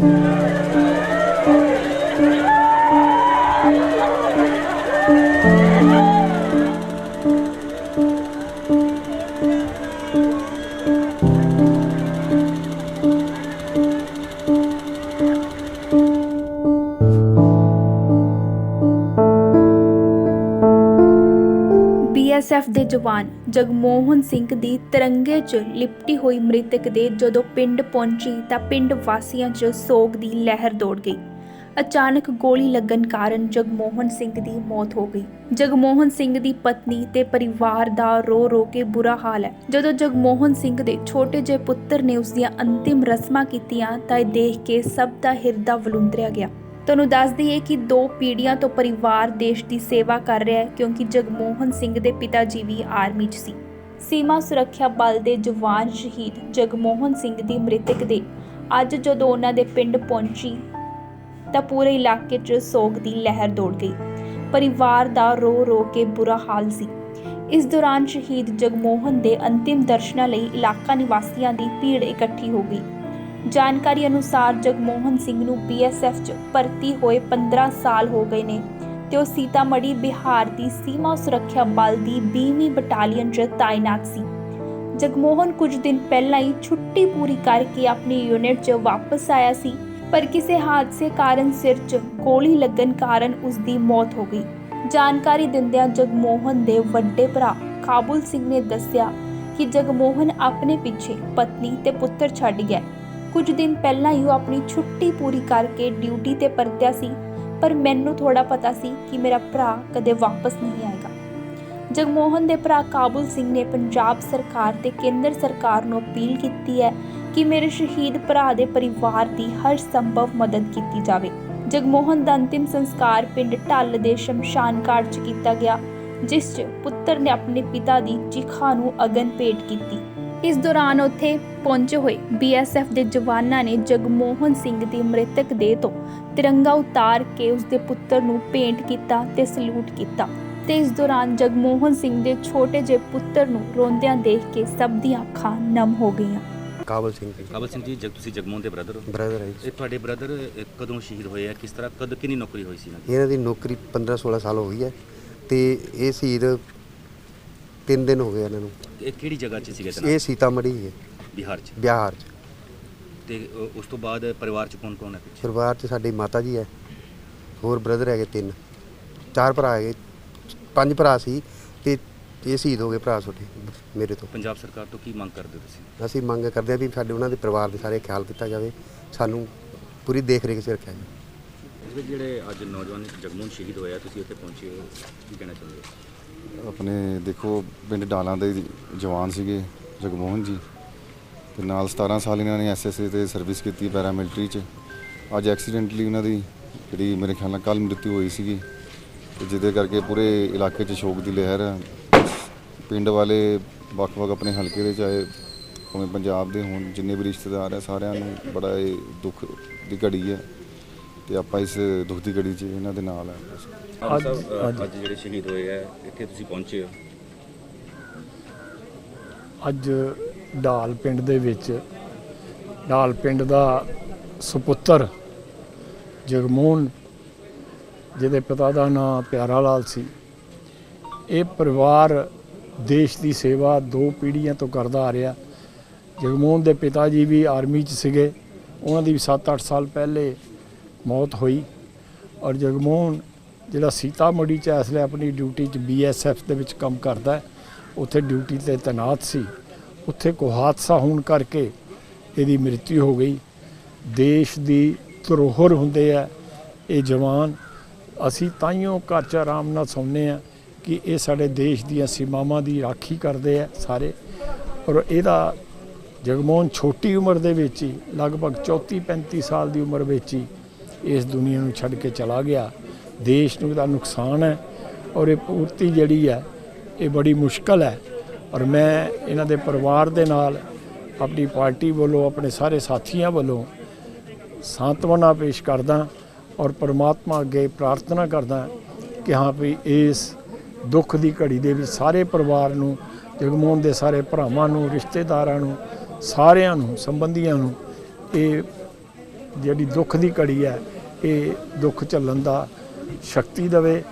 Thank you. BSF ਦੇ ਜਵਾਨ ਜਗਮੋਹਨ ਸਿੰਘ ਦੀ ਤਿਰੰਗੇ 'ਚ ਲਿਪਟੀ ਹੋਈ ਮ੍ਰਿਤਕ ਦੇ ਜਦੋਂ ਪਿੰਡ ਪਹੁੰਚੀ ਤਾਂ ਪਿੰਡ ਵਾਸੀਆਂ 'ਚ ਸੋਗ ਦੀ ਲਹਿਰ ਦੌੜ ਗਈ। ਅਚਾਨਕ ਗੋਲੀ ਲੱਗਣ ਕਾਰਨ ਜਗਮੋਹਨ ਸਿੰਘ ਦੀ ਮੌਤ ਹੋ ਗਈ। ਜਗਮੋਹਨ ਸਿੰਘ ਦੀ ਪਤਨੀ ਤੇ ਪਰਿਵਾਰ ਦਾ ਰੋ ਰੋ ਕੇ ਬੁਰਾ ਹਾਲ ਹੈ। ਜਦੋਂ ਜਗਮੋਹਨ ਸਿੰਘ ਦੇ ਛੋਟੇ ਜਿਹੇ ਪੁੱਤਰ ਨੇ ਉਸ ਦੀਆਂ ਅੰਤਿਮ ਰਸਮਾਂ ਕੀਤੀਆਂ ਤਾਂ ਇਹ ਦੇਖ ਕੇ ਸਭ ਦਾ ਹਿਰਦਾ ਵਲੁੰਦਰਿਆ ਗਿਆ। ਤੁਹਾਨੂੰ ਦੱਸ ਦਈਏ ਕਿ ਦੋ ਪੀੜ੍ਹੀਆਂ ਤੋਂ ਪਰਿਵਾਰ ਦੇਸ਼ ਦੀ ਸੇਵਾ ਕਰ ਰਿਹਾ ਹੈ ਕਿਉਂਕਿ ਜਗਮੋਹਨ ਸਿੰਘ ਦੇ ਪਿਤਾ ਜੀ ਵੀ ਆਰਮੀ 'ਚ ਸੀ। ਸੀਮਾ ਸੁਰੱਖਿਆ ਬਲ ਦੇ ਜਵਾਨ ਸ਼ਹੀਦ ਜਗਮੋਹਨ ਸਿੰਘ ਦੀ ਮ੍ਰਿਤਕ ਦੇ ਅੱਜ ਜਦੋਂ ਉਹਨਾਂ ਦੇ ਪਿੰਡ ਪਹੁੰਚੀ ਤਾਂ ਪੂਰੇ ਇਲਾਕੇ 'ਚ ਸੋਗ ਦੀ ਲਹਿਰ ਦੌੜ ਗਈ। ਪਰਿਵਾਰ ਦਾ ਰੋ ਰੋ ਕੇ ਬੁਰਾ ਹਾਲ ਸੀ। ਇਸ ਦੌਰਾਨ ਸ਼ਹੀਦ ਜਗਮੋਹਨ ਦੇ ਅੰਤਿਮ ਦਰਸ਼ਨਾਂ ਲਈ ਇਲਾਕਾ ਨਿਵਾਸੀਆਂ ਦੀ ਭੀੜ ਇਕੱਠੀ ਹੋ ਗਈ। ਜਾਣਕਾਰੀ ਅਨੁਸਾਰ ਜਗਮੋਹਨ ਸਿੰਘ ਨੂੰ ਬੀਐਸਐਫ 'ਚ ਭਰਤੀ ਹੋਏ 15 ਸਾਲ ਹੋ ਗਏ ਨੇ ਤੇ ਉਹ ਸੀਤਾਮੜੀ ਬਿਹਾਰ ਦੀ ਸੀਮਾ ਸੁਰੱਖਿਆ ਬਲ ਦੀ 20ਵੀਂ ਬਟਾਲੀਅਨ 'ਚ ਤਾਇਨਾਤ ਸੀ। ਜਗਮੋਹਨ ਕੁਝ ਦਿਨ ਪਹਿਲਾਂ ਹੀ ਛੁੱਟੀ ਪੂਰੀ ਕਰਕੇ ਆਪਣੀ ਯੂਨਿਟ 'ਚ ਵਾਪਸ ਆਇਆ ਸੀ, ਪਰ ਕਿਸੇ ਹਾਦਸੇ ਕਾਰਨ ਸਿਰ 'ਚ ਗੋਲੀ ਲੱਗਣ ਕਾਰਨ ਉਸ ਦੀ ਮੌਤ ਹੋ ਗਈ। ਜਾਣਕਾਰੀ ਦਿੰਦਿਆਂ ਜਗਮੋਹਨ ਦੇ ਵੱਡੇ ਭਰਾ ਕਾਬੁਲ ਸਿੰਘ ਨੇ ਦੱਸਿਆ ਕਿ ਜਗਮੋਹਨ ਆਪਣੇ ਪਿੱਛੇ ਪਤਨੀ ਤੇ ਪੁੱਤਰ ਛੱਡ ਗਿਆ। ਕੁਝ ਦਿਨ ਪਹਿਲਾਂ ਹੀ ਉਹ ਆਪਣੀ ਛੁੱਟੀ ਪੂਰੀ ਕਰਕੇ ਡਿਊਟੀ ਤੇ ਪਰਤਿਆ ਸੀ, ਪਰ ਮੈਨੂੰ ਥੋੜਾ ਪਤਾ ਸੀ ਕਿ ਮੇਰਾ ਭਰਾ ਕਦੇ ਵਾਪਸ ਨਹੀਂ ਆਏਗਾ। ਜਗਮੋਹਨ ਦੇ ਭਰਾ ਕਾਬੁਲ ਸਿੰਘ ਨੇ ਪੰਜਾਬ ਸਰਕਾਰ ਤੇ ਕੇਂਦਰ ਸਰਕਾਰ ਨੂੰ ਅਪੀਲ ਕੀਤੀ ਹੈ ਕਿ ਮੇਰੇ ਸ਼ਹੀਦ ਭਰਾ ਦੇ ਪਰਿਵਾਰ ਦੀ ਹਰ ਸੰਭਵ ਮਦਦ ਕੀਤੀ ਜਾਵੇ। ਜਗਮੋਹਨ ਦਾ ਅੰਤਿਮ ਸੰਸਕਾਰ ਪਿੰਡ ਢੱਲ ਦੇ ਸ਼ਮਸ਼ਾਨ ਘਾਟ 'ਚ ਕੀਤਾ ਗਿਆ, ਜਿਸ 'ਚ ਪੁੱਤਰ ਨੇ ਆਪਣੇ ਪਿਤਾ ਦੀ ਚਿਖਾ ਨੂੰ ਅਗਨ ਭੇਟ ਕੀਤੀ। ਇਸ ਦੌਰਾਨ ਉੱਥੇ ਪਹੁੰਚੇ ਹੋਏ ਬੀਐਸਐਫ ਦੇ ਜਵਾਨਾਂ ਨੇ ਜਗਮੋਹਨ ਸਿੰਘ ਦੀ ਮ੍ਰਿਤਕ ਦੇਹ ਤੋਂ ਤਿਰੰਗਾ ਉਤਾਰ ਕੇ ਉਸ ਦੇ ਪੁੱਤਰ ਨੂੰ ਭੇਂਟ ਕੀਤਾ ਤੇ ਸਲੂਟ ਕੀਤਾ ਤੇ ਇਸ ਦੌਰਾਨ ਜਗਮੋਹਨ ਸਿੰਘ ਦੇ ਛੋਟੇ ਜਿਹੇ ਪੁੱਤਰ ਨੂੰ ਰੋਂਦਿਆਂ ਦੇਖ ਕੇ ਸਭ ਦੀਆਂ ਅੱਖਾਂ ਨਮ ਹੋ ਗਈਆਂ। ਕਾਬਲ ਸਿੰਘ ਜੀ। ਕਾਬਲ ਸਿੰਘ ਜੀ ਜਗ ਤੁਸੀਂ ਜਗਮੋਹਨ ਦੇ ਬ੍ਰਦਰ ਹੋ? ਬ੍ਰਦਰ ਹੈ ਇਹ ਤੁਹਾਡੇ ਬ੍ਰਦਰ ਕਦੋਂ ਸ਼ਹੀਦ ਹੋਏ ਆ? ਕਿਸ ਤਰ੍ਹਾਂ ਕਦ ਕਿੰਨੀ ਨੌਕਰੀ ਹੋਈ ਸੀ ਇਹਨਾਂ ਦੀ? ਇਹਨਾਂ ਦੀ ਨੌਕਰੀ 15 16 ਸਾਲ ਹੋ ਗਈ ਹੈ ਤੇ ਇਹ ਸ਼ਹੀਦ ਤਿੰਨ ਦਿਨ ਹੋ ਗਏ ਇਹਨਾਂ ਨੂੰ। ਇਹ ਕਿਹੜੀ ਜਗ੍ਹਾ 'ਚ ਸੀਗੇ ਇਹ ਤਨਾ ਸੀਤਾਮੜੀ ਹੈ। ਬਿਹਾਰ 'ਚ? ਬਿਹਾਰ ਚ। ਤੇ ਅ, ਉਸ ਤੋਂ ਬਾਅਦ ਪਰਿਵਾਰ 'ਚ ਕੌਣ ਕੌਣ ਹੈ ਪਿੱਛੇ? ਪਰਿਵਾਰ ਚ ਸਾਡੀ ਮਾਤਾ ਜੀ ਹੈ। ਹੋਰ ਬ੍ਰਦਰ ਹੈਗੇ ਤਿੰਨ। ਚਾਰ ਭਰਾ ਹੈਗੇ। ਪੰਜ ਭਰਾ ਸੀ ਤੇ ਇਹ ਸ਼ਹੀਦ ਹੋ ਗਏ ਭਰਾ ਛੋਟੇ ਮੇਰੇ ਤੋਂ। ਪੰਜਾਬ ਸਰਕਾਰ ਤੋਂ ਕੀ ਮੰਗ ਕਰਦੇ ਹੋ ਤੁਸੀਂ? ਅਸੀਂ ਮੰਗ ਕਰਦੇ ਹਾਂ ਵੀ ਸਾਡੇ ਉਹਨਾਂ ਦੇ ਪਰਿਵਾਰ ਦੇ ਸਾਰੇ ਖਿਆਲ ਕੀਤਾ ਜਾਵੇ। ਸਾਨੂੰ ਪੂਰੀ ਦੇਖ ਰੇਖ 'ਚ ਰੱਖਿਆ ਜਾਵੇ। ਇਸ ਵਿੱਚ ਜਿਹੜੇ ਅੱਜ ਨੌਜਵਾਨ ਜਗਮੋਹਨ ਸ਼ਹੀਦ ਹੋਇਆ, ਤੁਸੀਂ ਉੱਥੇ ਪਹੁੰਚੇ ਹੋ। ਕੀ ਕਹਿਣਾ ਚਾਹੁੰਦੇ ਹੋ? ਆਪਣੇ ਦੇਖੋ, ਪਿੰਡ ਡਾਲਾਂ ਦੇ ਜਵਾਨ ਸੀਗੇ ਜਗਮੋਹਨ ਜੀ। ਤੇ ਨਾਲ 17 ਸਾਲ ਇਹਨਾਂ ਨੇ ਐਸਐਸਏ ਤੇ ਸਰਵਿਸ ਕੀਤੀ ਪੈਰਾ ਮਿਲਟਰੀ ਚ। ਅੱਜ ਐਕਸੀਡੈਂਟਲੀ ਉਹਨਾਂ ਦੀ ਜਿਹੜੀ ਮੇਰੇ ਖਿਆਲ ਨਾਲ ਕੱਲ ਮ੍ਰਿਤਿੂ ਹੋਈ ਸੀਗੀ। ਤੇ ਜਿਹਦੇ ਕਰਕੇ ਪੂਰੇ ਇਲਾਕੇ 'ਚ ਸ਼ੋਕ ਦੀ ਲਹਿਰ ਹੈ ਪਿੰਡ ਵਾਲੇ ਵੱਖ-ਵੱਖ ਆਪਣੇ ਹਲਕੇ ਦੇ, ਚਾਹੇ ਭਾਵੇਂ ਪੰਜਾਬ ਦੇ ਹੋਣ, ਜਿੰਨੇ ਵੀ ਰਿਸ਼ਤੇਦਾਰ ਆ, ਸਾਰਿਆਂ ਨੂੰ ਬੜਾ ਇਹ ਦੁੱਖ ਦੀ ਘੜੀ ਹੈ ਤੇ ਆਪਾਂ ਇਸ ਦੁੱਖ ਦੀ ਘੜੀ 'ਚ ਇਹਨਾਂ ਦੇ ਨਾਲ ਆ। ਅੱਜ ਅੱਜ ਜਿਹੜੇ ਸ਼ਹੀਦ ਹੋਏ ਆ ਇੱਥੇ ਤੁਸੀਂ ਪਹੁੰਚੇ ਹੋ? ਅੱਜ ਢਾਲ ਪਿੰਡ ਦੇ ਵਿੱਚ ਢਾਲ ਪਿੰਡ ਦਾ ਸੁਪੁੱਤਰ ਜਗਮੋਹਨ ਜਿਹਦੇ ਪਿਤਾ ਦਾ ਨਾਮ ਪਿਆਰਾ ਲਾਲ ਸੀ ਇਹ ਪਰਿਵਾਰ ਦੇਸ਼ ਦੀ ਸੇਵਾ ਦੋ ਪੀੜ੍ਹੀਆਂ ਤੋਂ ਕਰਦਾ ਆ ਰਿਹਾ। ਜਗਮੋਹਨ ਦੇ ਪਿਤਾ ਜੀ ਵੀ ਆਰਮੀ 'ਚ ਸੀਗੇ ਉਹਨਾਂ ਦੀ ਵੀ 7-8 ਸਾਲ ਪਹਿਲੇ ਮੌਤ ਹੋਈ ਔਰ ਜਗਮੋਹਨ ਜਿਹੜਾ ਸੀਤਾਮੜੀ 'ਚ ਇਸ ਲਈ ਆਪਣੀ ਡਿਊਟੀ 'ਚ ਬੀਐਸਐਫ ਦੇ ਵਿੱਚ ਕੰਮ ਕਰਦਾ ਉੱਥੇ ਡਿਊਟੀ ਤੇ ਤੈਨਾਤ ਸੀ। ਉੱਥੇ ਕੋ ਹਾਦਸਾ ਹੋਣ ਕਰਕੇ ਇਹਦੀ ਮ੍ਰਿਤਿੂ ਹੋ ਗਈ। ਦੇਸ਼ ਦੀ ਧਰੋਹਰ ਹੁੰਦੇ ਆ ਇਹ ਜਵਾਨ। ਅਸੀਂ ਤਾਈਓ ਘਰ 'ਚ ਆਰਾਮ ਨਾਲ ਸੌਂਦੇ ਆ ਕਿ ਇਹ ਸਾਡੇ ਦੇਸ਼ ਦੀਆਂ ਸੀਮਾਵਾਂ ਦੀ ਰਾਖੀ ਕਰਦੇ ਆ ਸਾਰੇ। ਔਰ ਇਹਦਾ ਜਗਮੋਹਨ ਛੋਟੀ ਉਮਰ ਦੇ ਵਿੱਚ ਹੀ, ਲਗਭਗ 34 35 ਸਾਲ ਦੀ ਉਮਰ ਵਿੱਚ ਹੀ ਇਸ ਦੁਨੀਆ ਨੂੰ ਛੱਡ ਕੇ ਚਲਾ ਗਿਆ। ਦੇਸ਼ ਨੂੰ ਇਹਦਾ ਨੁਕਸਾਨ ਹੈ ਔਰ ਇਹ ਪੂਰਤੀ ਜਿਹੜੀ ਹੈ, ਇਹ ਬੜੀ ਮੁਸ਼ਕਲ ਹੈ। ਔਰ ਮੈਂ ਇਹਨਾਂ ਦੇ ਪਰਿਵਾਰ ਦੇ ਨਾਲ ਆਪਣੀ ਪਾਰਟੀ ਵੱਲੋਂ, ਆਪਣੇ ਸਾਰੇ ਸਾਥੀਆਂ ਵੱਲੋਂ ਸਾਂਤਵਨਾ ਪੇਸ਼ ਕਰਦਾ ਔਰ ਪਰਮਾਤਮਾ ਅੱਗੇ ਪ੍ਰਾਰਥਨਾ ਕਰਦਾ ਕਿ ਹਾਂ ਵੀ ਇਸ ਦੁੱਖ ਦੀ ਘੜੀ ਦੇ ਵਿੱਚ ਸਾਰੇ ਪਰਿਵਾਰ ਨੂੰ, ਜਗਮੋਹਨ ਦੇ ਸਾਰੇ ਭਰਾਵਾਂ ਨੂੰ, ਰਿਸ਼ਤੇਦਾਰਾਂ ਨੂੰ, ਸਾਰਿਆਂ ਨੂੰ, ਸੰਬੰਧੀਆਂ ਨੂੰ ਇਹ ਜਿਹੜੀ ਦੁੱਖ ਦੀ ਘੜੀ ਹੈ ਇਹ ਦੁੱਖ ਝੱਲਣ ਦਾ ਸ਼ਕਤੀ ਦੇਵੇ।